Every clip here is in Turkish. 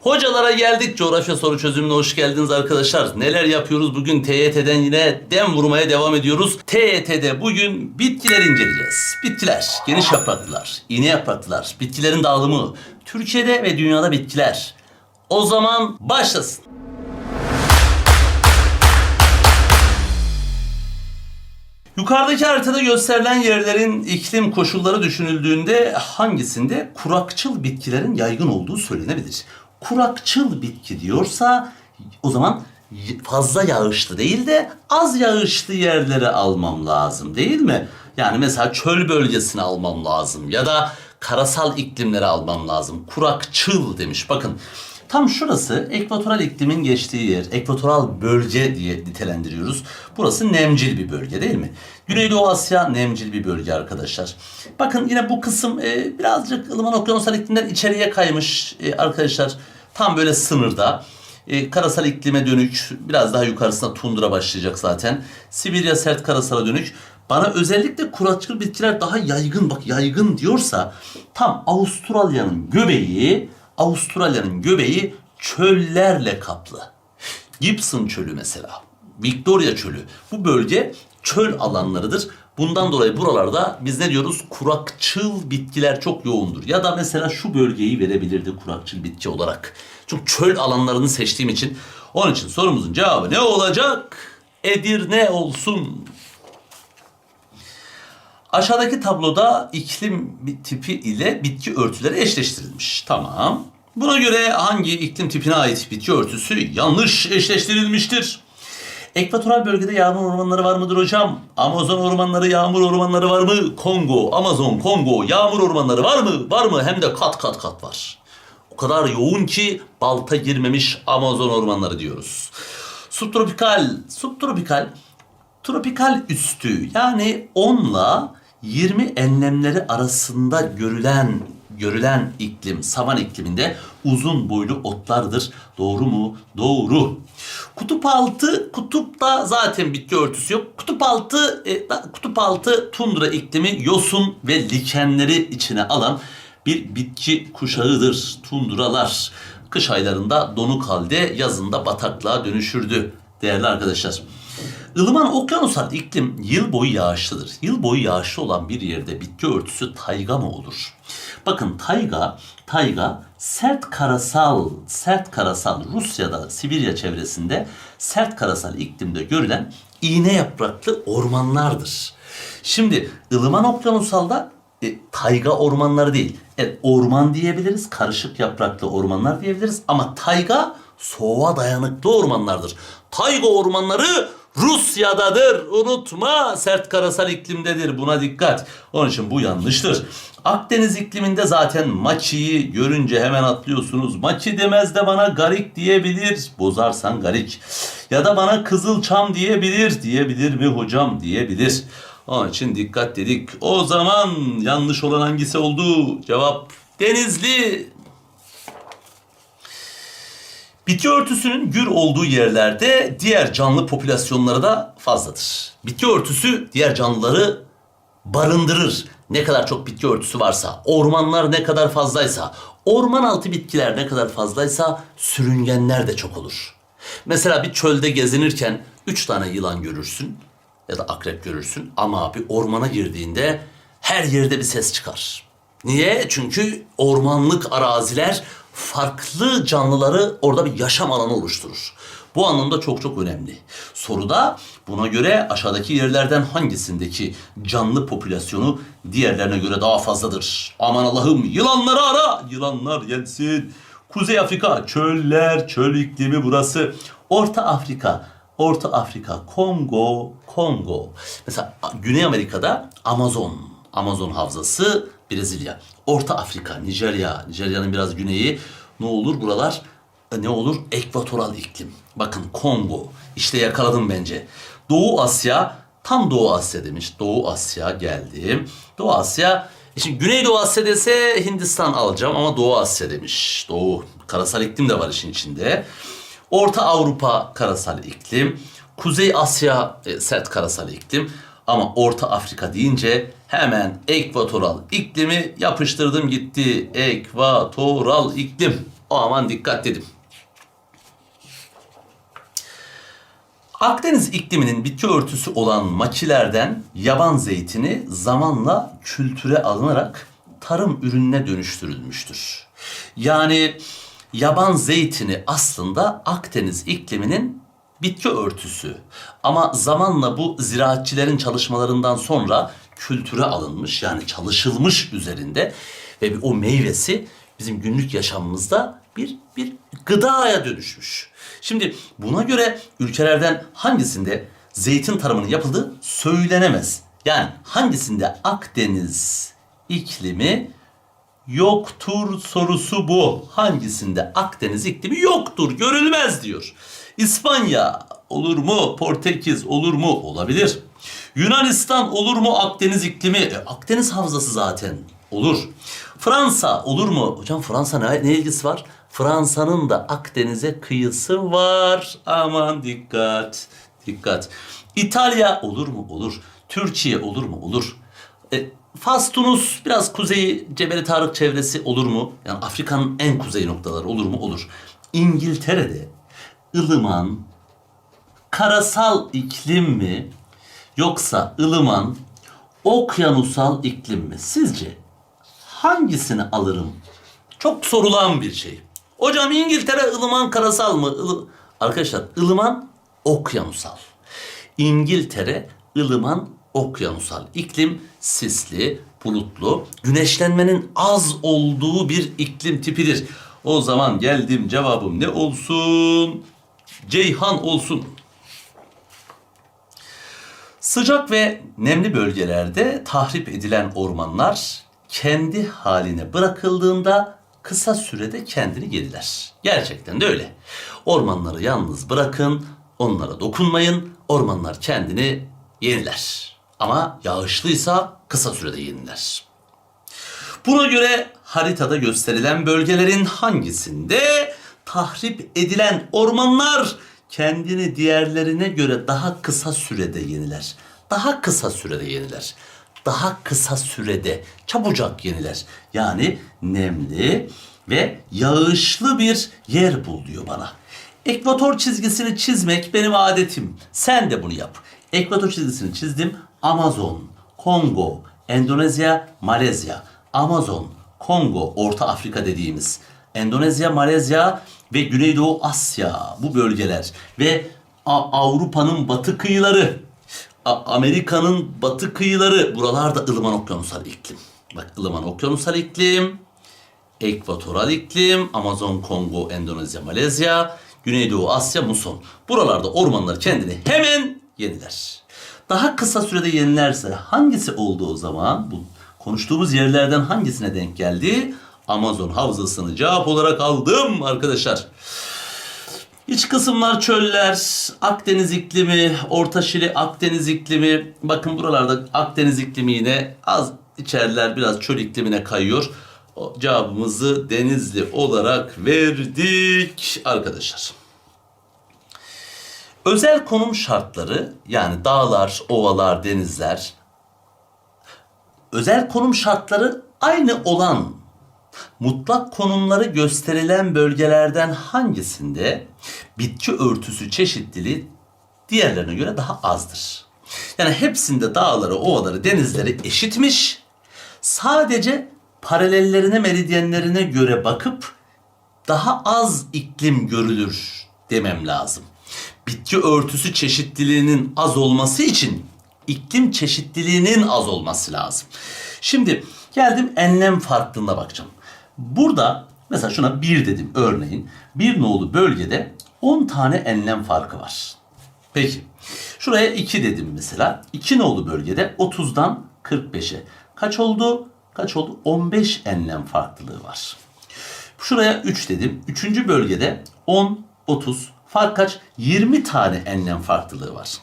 Hocalara geldik. Coğrafya soru çözümüne hoş geldiniz arkadaşlar. Neler yapıyoruz bugün? TYT'den yine dem vurmaya devam ediyoruz. TYT'de bugün bitkiler inceleyeceğiz. Bitkiler, geniş yapraklılar, iğne yapraklılar, bitkilerin dağılımı, Türkiye'de ve dünyada bitkiler. O zaman başlasın. Yukarıdaki haritada gösterilen yerlerin iklim koşulları düşünüldüğünde hangisinde kurakçıl bitkilerin yaygın olduğu söylenebilir? Kurakçıl bitki diyorsa o zaman fazla yağışlı değil de az yağışlı yerlere almam lazım değil mi? Yani mesela çöl bölgesini almam lazım ya da karasal iklimleri almam lazım. Kurakçıl demiş. Bakın Tam şurası ekvatoral iklimin geçtiği yer. Ekvatoral bölge diye nitelendiriyoruz. Burası nemcil bir bölge değil mi? Güneydoğu Asya nemcil bir bölge arkadaşlar. Bakın yine bu kısım e, birazcık ılıman okyanusal iklimden içeriye kaymış e, arkadaşlar. Tam böyle sınırda. E, karasal iklime dönük biraz daha yukarısına tundra başlayacak zaten. Sibirya sert karasala dönük. Bana özellikle kurakçıl bitkiler daha yaygın bak yaygın diyorsa tam Avustralya'nın göbeği Avustralya'nın göbeği çöllerle kaplı. Gibson çölü mesela, Victoria çölü. Bu bölge çöl alanlarıdır. Bundan dolayı buralarda biz ne diyoruz? Kurakçıl bitkiler çok yoğundur. Ya da mesela şu bölgeyi verebilirdi kurakçıl bitki olarak. Çünkü çöl alanlarını seçtiğim için. Onun için sorumuzun cevabı ne olacak? Edirne olsun. Aşağıdaki tabloda iklim tipi ile bitki örtüleri eşleştirilmiş. Tamam. Buna göre hangi iklim tipine ait bitki örtüsü yanlış eşleştirilmiştir? Ekvatoral bölgede yağmur ormanları var mıdır hocam? Amazon ormanları, yağmur ormanları var mı? Kongo, Amazon, Kongo, yağmur ormanları var mı? Var mı? Hem de kat kat kat var. O kadar yoğun ki balta girmemiş Amazon ormanları diyoruz. Subtropikal, subtropikal, tropikal üstü yani 10 ile 20 enlemleri arasında görülen görülen iklim, savan ikliminde uzun boylu otlardır. Doğru mu? Doğru. Kutup altı, kutupta zaten bitki örtüsü yok. Kutup altı, e, kutup altı tundra iklimi yosun ve likenleri içine alan bir bitki kuşağıdır. Tundralar kış aylarında donuk halde yazında bataklığa dönüşürdü değerli arkadaşlar. Ilıman okyanusal iklim yıl boyu yağışlıdır. Yıl boyu yağışlı olan bir yerde bitki örtüsü tayga mı olur? Bakın tayga, tayga sert karasal, sert karasal Rusya'da, Sibirya çevresinde sert karasal iklimde görülen iğne yapraklı ormanlardır. Şimdi ılıman okyanusalda e, tayga ormanları değil. Evet orman diyebiliriz, karışık yapraklı ormanlar diyebiliriz ama tayga soğuğa dayanıklı ormanlardır. Tayga ormanları Rusya'dadır. Unutma sert karasal iklimdedir. Buna dikkat. Onun için bu yanlıştır. Akdeniz ikliminde zaten maçiyi görünce hemen atlıyorsunuz. Maçi demez de bana garik diyebilir. Bozarsan garik. Ya da bana kızılçam diyebilir. Diyebilir mi hocam diyebilir. Onun için dikkat dedik. O zaman yanlış olan hangisi oldu? Cevap Denizli. Bitki örtüsünün gür olduğu yerlerde diğer canlı popülasyonları da fazladır. Bitki örtüsü diğer canlıları barındırır. Ne kadar çok bitki örtüsü varsa, ormanlar ne kadar fazlaysa, orman altı bitkiler ne kadar fazlaysa sürüngenler de çok olur. Mesela bir çölde gezinirken üç tane yılan görürsün ya da akrep görürsün ama bir ormana girdiğinde her yerde bir ses çıkar. Niye? Çünkü ormanlık araziler farklı canlıları orada bir yaşam alanı oluşturur. Bu anlamda çok çok önemli. Soruda buna göre aşağıdaki yerlerden hangisindeki canlı popülasyonu diğerlerine göre daha fazladır? Aman Allah'ım yılanları ara, yılanlar gelsin. Kuzey Afrika, çöller, çöl iklimi burası. Orta Afrika, Orta Afrika, Kongo, Kongo. Mesela Güney Amerika'da Amazon, Amazon havzası, Brezilya. Orta Afrika, Nijerya, Nijerya'nın biraz güneyi. Ne olur buralar? E, Ne olur? Ekvatoral iklim. Bakın Kongo. İşte yakaladım bence. Doğu Asya, tam Doğu Asya demiş. Doğu Asya geldi. Doğu Asya, e şimdi Güneydoğu Asya dese Hindistan alacağım ama Doğu Asya demiş. Doğu, karasal iklim de var işin içinde. Orta Avrupa karasal iklim. Kuzey Asya e, sert karasal iklim. Ama Orta Afrika deyince hemen ekvatoral iklimi yapıştırdım gitti. Ekvatoral iklim. O aman dikkat dedim. Akdeniz ikliminin bitki örtüsü olan makilerden yaban zeytini zamanla kültüre alınarak tarım ürününe dönüştürülmüştür. Yani yaban zeytini aslında Akdeniz ikliminin bitki örtüsü. Ama zamanla bu ziraatçilerin çalışmalarından sonra kültüre alınmış yani çalışılmış üzerinde ve o meyvesi bizim günlük yaşamımızda bir bir gıdaya dönüşmüş. Şimdi buna göre ülkelerden hangisinde zeytin tarımının yapıldığı söylenemez. Yani hangisinde Akdeniz iklimi yoktur sorusu bu. Hangisinde Akdeniz iklimi yoktur, görülmez diyor. İspanya olur mu? Portekiz olur mu? Olabilir. Yunanistan olur mu Akdeniz iklimi? E, Akdeniz havzası zaten. Olur. Fransa olur mu? Hocam Fransa ne, ne ilgisi var? Fransa'nın da Akdeniz'e kıyısı var. Aman dikkat. Dikkat. İtalya olur mu? Olur. Türkiye olur mu? Olur. E, Fas, Tunus, biraz kuzeyi Cebeli Tarık çevresi olur mu? Yani Afrika'nın en kuzey noktaları olur mu? Olur. İngiltere'de ılıman, karasal iklim mi yoksa ılıman, okyanusal iklim mi? Sizce hangisini alırım? Çok sorulan bir şey. Hocam İngiltere ılıman karasal mı? Ilı- Arkadaşlar ılıman okyanusal. İngiltere ılıman okyanusal. İklim sisli, bulutlu, güneşlenmenin az olduğu bir iklim tipidir. O zaman geldim cevabım ne olsun? Ceyhan olsun. Sıcak ve nemli bölgelerde tahrip edilen ormanlar kendi haline bırakıldığında kısa sürede kendini yeniler. Gerçekten de öyle. Ormanları yalnız bırakın, onlara dokunmayın, ormanlar kendini yeniler. Ama yağışlıysa kısa sürede yeniler. Buna göre haritada gösterilen bölgelerin hangisinde tahrip edilen ormanlar kendini diğerlerine göre daha kısa sürede yeniler. Daha kısa sürede yeniler. Daha kısa sürede çabucak yeniler. Yani nemli ve yağışlı bir yer bul diyor bana. Ekvator çizgisini çizmek benim adetim. Sen de bunu yap. Ekvator çizgisini çizdim. Amazon, Kongo, Endonezya, Malezya. Amazon, Kongo, Orta Afrika dediğimiz. Endonezya, Malezya ve Güneydoğu Asya bu bölgeler ve Avrupa'nın batı kıyıları, Amerika'nın batı kıyıları buralarda ılıman okyanusal iklim. Bak ılıman okyanusal iklim, ekvatoral iklim, Amazon, Kongo, Endonezya, Malezya, Güneydoğu Asya, Muson. Buralarda ormanlar kendini hemen yeniler. Daha kısa sürede yenilerse hangisi oldu o zaman? Bu konuştuğumuz yerlerden hangisine denk geldi? Amazon havzasını cevap olarak aldım arkadaşlar. İç kısımlar çöller, Akdeniz iklimi, Orta Şili Akdeniz iklimi. Bakın buralarda Akdeniz iklimi yine az içerler biraz çöl iklimine kayıyor. O cevabımızı Denizli olarak verdik arkadaşlar. Özel konum şartları yani dağlar, ovalar, denizler özel konum şartları aynı olan mutlak konumları gösterilen bölgelerden hangisinde bitki örtüsü çeşitliliği diğerlerine göre daha azdır? Yani hepsinde dağları, ovaları, denizleri eşitmiş. Sadece paralellerine, meridyenlerine göre bakıp daha az iklim görülür demem lazım. Bitki örtüsü çeşitliliğinin az olması için iklim çeşitliliğinin az olması lazım. Şimdi geldim enlem farklılığına bakacağım. Burada mesela şuna bir dedim örneğin. Bir nolu bölgede 10 tane enlem farkı var. Peki. Şuraya 2 dedim mesela. 2 nolu bölgede 30'dan 45'e. Kaç oldu? Kaç oldu? 15 enlem farklılığı var. Şuraya 3 dedim. Üçüncü bölgede 10, 30. Fark kaç? 20 tane enlem farklılığı var.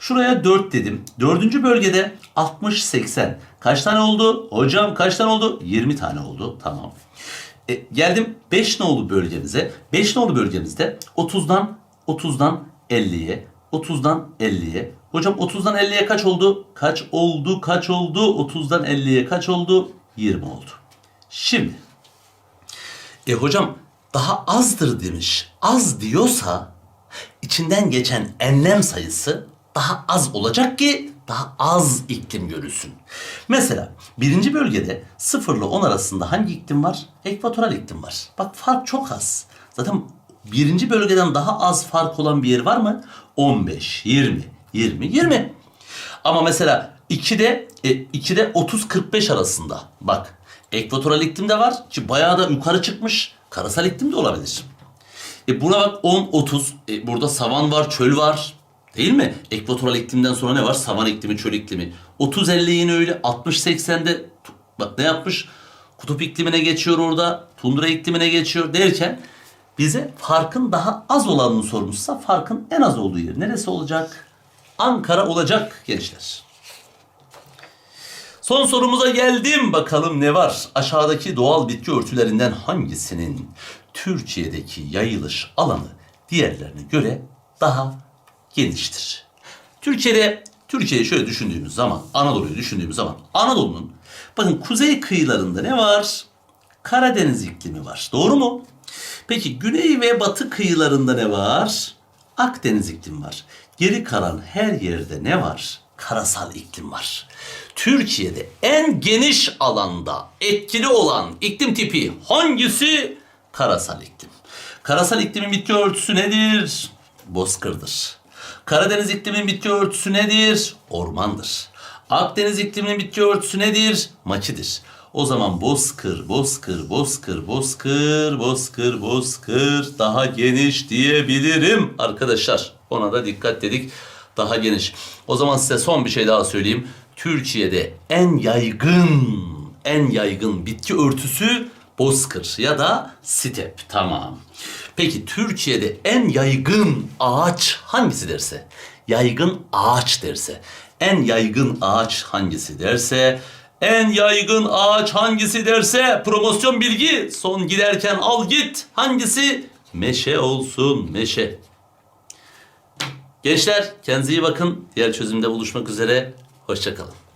Şuraya 4 dedim. Dördüncü bölgede 60, 80. Kaç tane oldu? Hocam kaç tane oldu? 20 tane oldu. Tamam. E, geldim 5 nolu bölgemize. 5 nolu bölgemizde 30'dan 30'dan 50'ye, 30'dan 50'ye. Hocam 30'dan 50'ye kaç oldu? Kaç oldu? Kaç oldu? 30'dan 50'ye kaç oldu? 20 oldu. Şimdi e hocam daha azdır demiş. Az diyorsa içinden geçen enlem sayısı daha az olacak ki daha az iklim görülsün. Mesela birinci bölgede 0 ile 10 arasında hangi iklim var? Ekvatoral iklim var. Bak fark çok az. Zaten birinci bölgeden daha az fark olan bir yer var mı? 15, 20, 20, 20. Ama mesela 2'de e, 2'de 30-45 arasında. Bak ekvatoral iklim de var ki bayağı da yukarı çıkmış. Karasal iklim de olabilir. E buna bak 10-30. E burada savan var, çöl var. Değil mi? Ekvatoral iklimden sonra ne var? Savan iklimi, çöl iklimi. 30-50 yine öyle. 60-80'de bak ne yapmış? Kutup iklimine geçiyor orada. Tundra iklimine geçiyor derken bize farkın daha az olanını sormuşsa farkın en az olduğu yer neresi olacak? Ankara olacak gençler. Son sorumuza geldim. Bakalım ne var? Aşağıdaki doğal bitki örtülerinden hangisinin Türkiye'deki yayılış alanı diğerlerine göre daha geniştir? Türkiye'de Türkiye'yi şöyle düşündüğümüz zaman, Anadolu'yu düşündüğümüz zaman Anadolu'nun bakın kuzey kıyılarında ne var? Karadeniz iklimi var. Doğru mu? Peki güney ve batı kıyılarında ne var? Akdeniz iklimi var. Geri kalan her yerde ne var? Karasal iklim var. Türkiye'de en geniş alanda etkili olan iklim tipi hangisi? Karasal iklim. Karasal iklimin bitki örtüsü nedir? Bozkırdır. Karadeniz iklimin bitki örtüsü nedir? Ormandır. Akdeniz ikliminin bitki örtüsü nedir? Maçidir. O zaman bozkır, bozkır, bozkır, bozkır, bozkır, bozkır daha geniş diyebilirim arkadaşlar. Ona da dikkat dedik. Daha geniş. O zaman size son bir şey daha söyleyeyim. Türkiye'de en yaygın, en yaygın bitki örtüsü bozkır ya da step. Tamam. Peki Türkiye'de en yaygın ağaç hangisi derse? Yaygın ağaç derse. En yaygın ağaç hangisi derse? En yaygın ağaç hangisi derse promosyon bilgi son giderken al git hangisi meşe olsun meşe. Gençler kendinize iyi bakın. Diğer çözümde buluşmak üzere. Hoşçakalın.